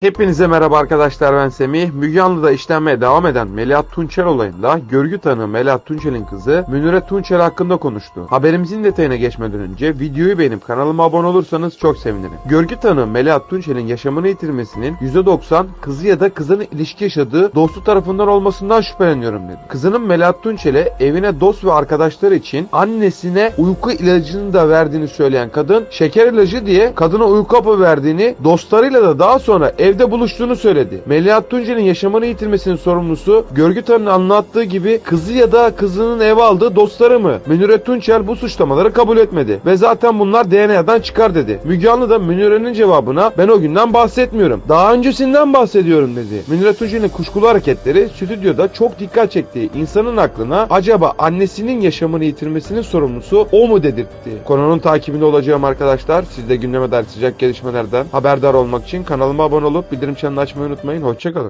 Hepinize merhaba arkadaşlar ben Semih. Müge Anlı'da işlenmeye devam eden Melahat Tunçer olayında görgü tanığı Melahat Tunçer'in kızı Münire Tunçer hakkında konuştu. Haberimizin detayına geçmeden önce videoyu beğenip kanalıma abone olursanız çok sevinirim. Görgü tanığı Melahat Tunçer'in yaşamını yitirmesinin %90 kızı ya da kızının ilişki yaşadığı dostu tarafından olmasından şüpheleniyorum dedi. Kızının Melahat Tunçer'e evine dost ve arkadaşları için annesine uyku ilacını da verdiğini söyleyen kadın şeker ilacı diye kadına uyku hapı verdiğini dostlarıyla da daha sonra evde buluştuğunu söyledi. Melihat Tuncer'in yaşamını yitirmesinin sorumlusu görgü tanığının anlattığı gibi kızı ya da kızının eve aldığı dostları mı? Münire Tunçer bu suçlamaları kabul etmedi ve zaten bunlar DNA'dan çıkar dedi. Müge Anlı da Münir'in cevabına ben o günden bahsetmiyorum. Daha öncesinden bahsediyorum dedi. Münire Tuncer'in kuşkulu hareketleri stüdyoda çok dikkat çekti. İnsanın aklına acaba annesinin yaşamını yitirmesinin sorumlusu o mu dedirtti. Konunun takibinde olacağım arkadaşlar. Siz de gündeme dair sıcak gelişmelerden haberdar olmak için kanalıma abone olup bildirim çanını açmayı unutmayın. Hoşçakalın.